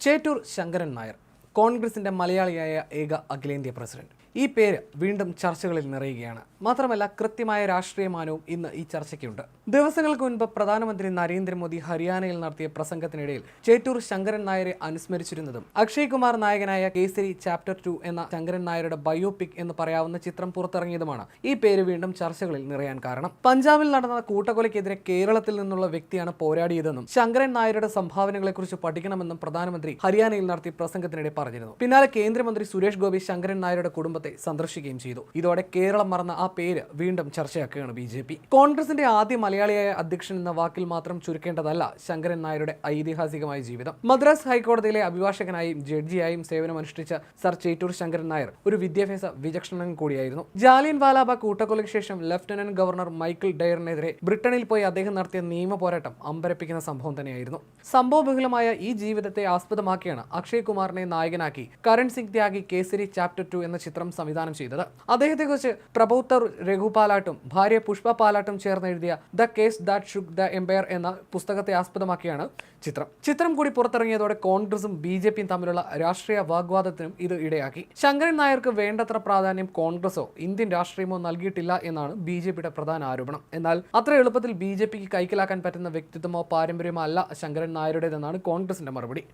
ചേറ്റൂർ ശങ്കരൻ നായർ കോൺഗ്രസിന്റെ മലയാളിയായ ഏക അഖിലേന്ത്യാ പ്രസിഡന്റ്. ഈ പേര് വീണ്ടും ചർച്ചകളിൽ നിറയുകയാണ്. മാത്രമല്ല കൃത്യമായ രാഷ്ട്രീയമാനവും ഇന്ന് ഈ ചർച്ചയ്ക്കുണ്ട്. ദിവസങ്ങൾക്ക് മുൻപ് പ്രധാനമന്ത്രി നരേന്ദ്രമോദി ഹരിയാനയിൽ നടത്തിയ പ്രസംഗത്തിനിടയിൽ ചേറ്റൂർ ശങ്കരൻ നായരെ അനുസ്മരിച്ചിരുന്നതും അക്ഷയ് കുമാർ നായകനായ കേസരി ചാപ്റ്റർ ടു എന്ന ശങ്കരൻ നായരുടെ ബയോപിക് എന്ന് പറയാവുന്ന ചിത്രം പുറത്തിറങ്ങിയതുമാണ്. ഈ പേര് വീണ്ടും ചർച്ചകളിൽ നിറയാൻ കാരണം. പഞ്ചാബിൽ നടന്ന കൂട്ടക്കൊലയ്ക്കെതിരെ കേരളത്തിൽ നിന്നുള്ള വ്യക്തിയാണ് പോരാടിയതെന്നും ശങ്കരൻ നായരുടെ സംഭാവനകളെക്കുറിച്ച് പഠിക്കണമെന്നും പ്രധാനമന്ത്രി ഹരിയാനയിൽ നടത്തിയ പ്രസംഗത്തിനിടെ പറഞ്ഞിരുന്നു. പിന്നാലെ കേന്ദ്രമന്ത്രി സുരേഷ് ഗോപി ശങ്കരൻ നായരുടെ കുടുംബത്തെ സന്ദർശിക്കുകയും ചെയ്തു. ഇതോടെ കേരളം മറന്ന ആ പേര് വീണ്ടും ചർച്ചയാക്കുകയാണ് ബി ജെ പി. കോൺഗ്രസിന്റെ ആദ്യ മലയാളിയായ അധ്യക്ഷൻ എന്ന വാക്കിൽ മാത്രം ചുരുക്കേണ്ടതല്ല ശങ്കരൻ നായരുടെ ഐതിഹാസികമായ ജീവിതം. മദ്രാസ് ഹൈക്കോടതിയിലെ അഭിഭാഷകനായും ജഡ്ജിയായും സേവനമനുഷ്ഠിച്ച സർ ചേറ്റൂർ ശങ്കരൻ നായർ ഒരു വിദ്യാഭ്യാസ വിചക്ഷണൻ കൂടിയായിരുന്നു. ജാലിയൻ വാലാബാഗ് കൂട്ടക്കൊലയ്ക്ക് ശേഷം ലഫ്റ്റനന്റ് ഗവർണർ മൈക്കിൾ ഡയറിനെതിരെ ബ്രിട്ടനിൽ പോയി അദ്ദേഹം നടത്തിയ നിയമ പോരാട്ടം അമ്പരപ്പിക്കുന്ന സംഭവം തന്നെയായിരുന്നു. സംഭവബഹുലമായ ഈ ജീവിതത്തെ ആസ്പദമാക്കിയാണ് അക്ഷയ് കുമാറിനെ നായകനാക്കി കരൺ സിംഗ് ത്യാഗി കേസരി ചാപ്റ്റർ ടു എന്ന ചിത്രം സംവിധാനം ചെയ്തത്. അദ്ദേഹത്തെക്കുറിച്ച് പ്രഭുത്തർ രഘുപാലാട്ടും ഭാര്യ പുഷ്പ പാലാട്ടും ചേർന്ന് എഴുതിയ the case that shook the empire എന്ന പുസ്തകത്തെ ആസ്പദമാക്കിയാണ് ചിത്രം. ചിത്രം കൂടി പുറത്തിറങ്ങിയതോടെ കോൺഗ്രസും ബി ജെ പിയും തമ്മിലുള്ള രാഷ്ട്രീയ വാഗ്വാദത്തിനും ഇത് ഇടയാക്കി. ശങ്കരൻ നായർക്ക് വേണ്ടത്ര പ്രാധാന്യം കോൺഗ്രസോ ഇന്ത്യൻ രാഷ്ട്രീയമോ നൽകിയിട്ടില്ല എന്നാണ് ബി ജെ പിയുടെ പ്രധാന ആരോപണം. എന്നാൽ അത്ര എളുപ്പത്തിൽ ബി ജെ പിക്ക് കൈക്കലാക്കാൻ പറ്റുന്ന വ്യക്തിത്വമോ പാരമ്പര്യമോ അല്ല ശങ്കരൻ നായരുടേതെന്നാണ് കോൺഗ്രസിന്റെ മറുപടി.